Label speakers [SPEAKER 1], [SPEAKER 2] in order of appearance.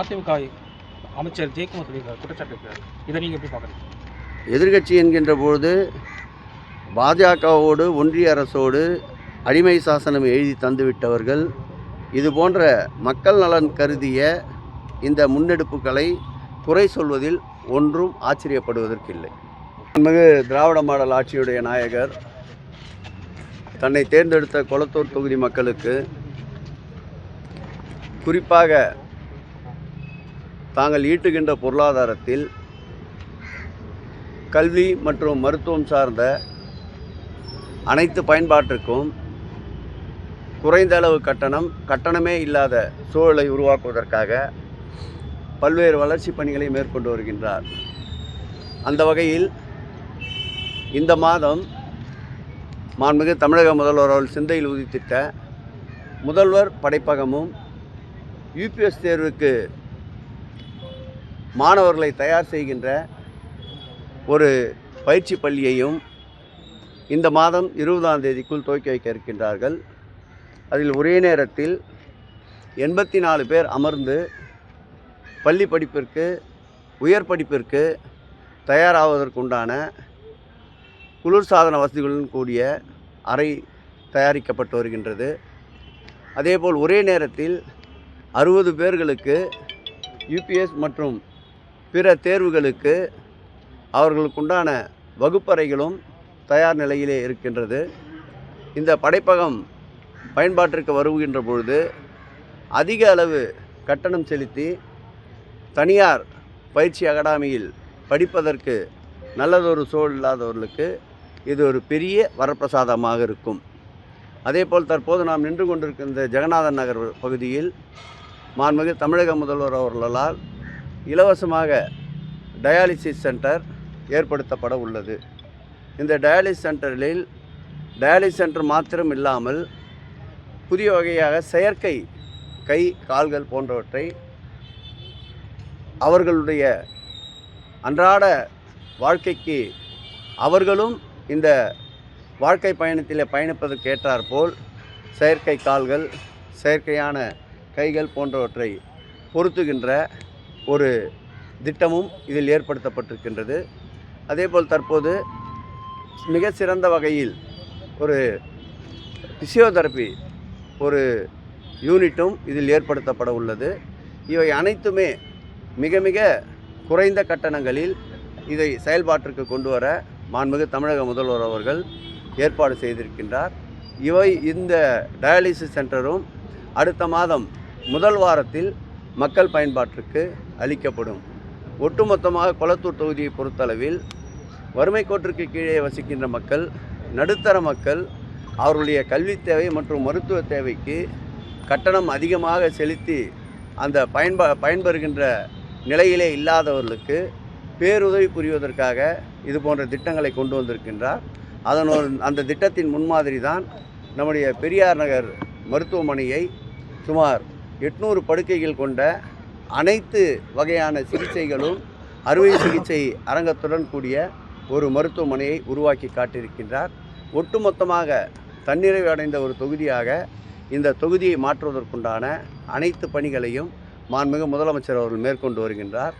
[SPEAKER 1] அதிமுக அமைச்சர் ஜெயக்குமார் சொல்லியிருக்காரு குற்றச்சாட்டு இருக்கிறார். இதை நீங்கள் எப்படி பார்க்குறீங்க?
[SPEAKER 2] எதிர்க்கட்சி என்கின்ற பொழுது பாஜகவோடு ஒன்றிய அரசோடு அடிமை சாசனம் எழுதி தந்துவிட்டவர்கள் இது போன்ற மக்கள் நலன் கருதிய இந்த முன்னெடுப்புகளை குறை சொல்வதில் ஒன்றும் ஆச்சரியப்படுவதற்கில்லை. மிகு திராவிட மாடல் ஆட்சியுடைய நாயகர் தன்னை தேர்ந்தெடுத்த கொளத்தூர் தொகுதி மக்களுக்கு குறிப்பாக தாங்கள் ஈட்டுகின்ற பொருளாதாரத்தில் கல்வி மற்றும் மருத்துவம் சார்ந்த அனைத்து பயன்பாட்டிற்கும் குறைந்த அளவு கட்டணம் கட்டணமே இல்லாத சூழலை உருவாக்குவதற்காக பல்வேறு வளர்ச்சி பணிகளை மேற்கொண்டு வருகின்றார். அந்த வகையில் இந்த மாதம் மாண்புமிகு தமிழக முதல்வர் அவர்கள் சிந்தையில் உதித்திட்ட முதல்வர் படைப்பகமும் யூபிஎஸ் தேர்வுக்கு மாணவர்களை தயார் செய்கின்ற ஒரு பயிற்சி பள்ளியையும் இந்த மாதம் இருபதாம் தேதிக்குள் துவக்கி வைக்க இருக்கின்றார்கள். அதில் ஒரே நேரத்தில் எண்பத்தி நாலு பேர் அமர்ந்து பள்ளி படிப்பிற்கு உயர் படிப்பிற்கு தயாராவதற்குண்டான குளிர்சாதன வசதிகளுடன் கூடிய அறை தயாரிக்கப்பட்டு வருகின்றது. அதேபோல் ஒரே நேரத்தில் அறுபது பேர்களுக்கு யூபிஎஸ் மற்றும் பிற தேர்வுகளுக்கு அவர்களுக்குண்டான வகுப்பறைகளும் தயார் நிலையிலே இருக்கின்றது. இந்த படைப்பகம் பயன்பாட்டிற்கு வருகின்ற பொழுது அதிக அளவு கட்டணம் செலுத்தி தனியார் பயிற்சி அகாடமியில் படிப்பதற்கு நல்லதொரு சூழல் இல்லாதவர்களுக்கு இது ஒரு பெரிய வரப்பிரசாதமாக இருக்கும். அதேபோல் தற்போது நாம் நின்று கொண்டிருக்கின்ற ஜெகநாதன் நகர் பகுதியில் மாண்புமிகு தமிழக முதல்வர் அவர்களால் இலவசமாக டயாலிசிஸ் சென்டர் ஏற்படுத்தப்பட உள்ளது. இந்த டயாலிசிஸ் சென்டரில் டயாலிசிஸ் சென்டர் மாத்திரம் இல்லாமல் புதிய வகையாக செயற்கை கை கால்கள் போன்றவற்றை அவர்களுடைய அன்றாட வாழ்க்கைக்கு அவர்களும் இந்த வாழ்க்கை பயணத்தில் பயணிப்பதற்கு ஏற்றாற்போல் செயற்கை கால்கள் செயற்கையான கைகள் போன்றவற்றை பொருத்துகின்ற ஒரு திட்டமும் இதில் ஏற்படுத்தப்பட்டிருக்கின்றது. அதேபோல் தற்போது மிக சிறந்த வகையில் ஒரு பிசியோதெரப்பி ஒரு யூனிட்டும் இதில் ஏற்படுத்தப்பட உள்ளது. இவை அனைத்துமே மிக மிக குறைந்த கட்டணங்களில் இதை செயல்பாட்டிற்கு கொண்டு வர மாண்புமிகு தமிழக முதல்வர் அவர்கள் ஏற்பாடு செய்திருக்கின்றார். இவை இந்த டயாலிசிஸ் சென்டரும் அடுத்த மாதம் முதல் வாரத்தில் மக்கள் பயன்பாட்டிற்கு அளிக்கப்படும். ஒட்டுமொத்தமாக கொளத்தூர் தொகுதியை பொறுத்தளவில் வறுமை கோட்டிற்கு கீழே வசிக்கின்ற மக்கள் நடுத்தர மக்கள் அவர்களுடைய கல்வி தேவை மற்றும் மருத்துவ தேவைக்கு கட்டணம் அதிகமாக செலுத்தி அந்த பயன்பா பயன்பெறுகின்ற நிலையிலே இல்லாதவர்களுக்கு பேருதவி புரிவதற்காக இது போன்ற திட்டங்களை கொண்டு வந்திருக்கின்றார். அதன் ஒரு அந்த திட்டத்தின் முன்மாதிரி தான் நம்முடைய பெரியார் நகர் மருத்துவமனையை சுமார் எட்நூறு படுக்கைகள் கொண்ட அனைத்து வகையான சிகிச்சைகளும் அறுவை சிகிச்சை அரங்கத்துடன் கூடிய ஒரு மருத்துவமனையை உருவாக்கி காட்டியிருக்கின்றார். ஒட்டுமொத்தமாக தன்னிறைவு அடைந்த ஒரு தொகுதியாக இந்த தொகுதியை மாற்றுவதற்குண்டான அனைத்து பணிகளையும் மாண்புமிகு முதலமைச்சர் அவர்கள் மேற்கொண்டு வருகின்றார்.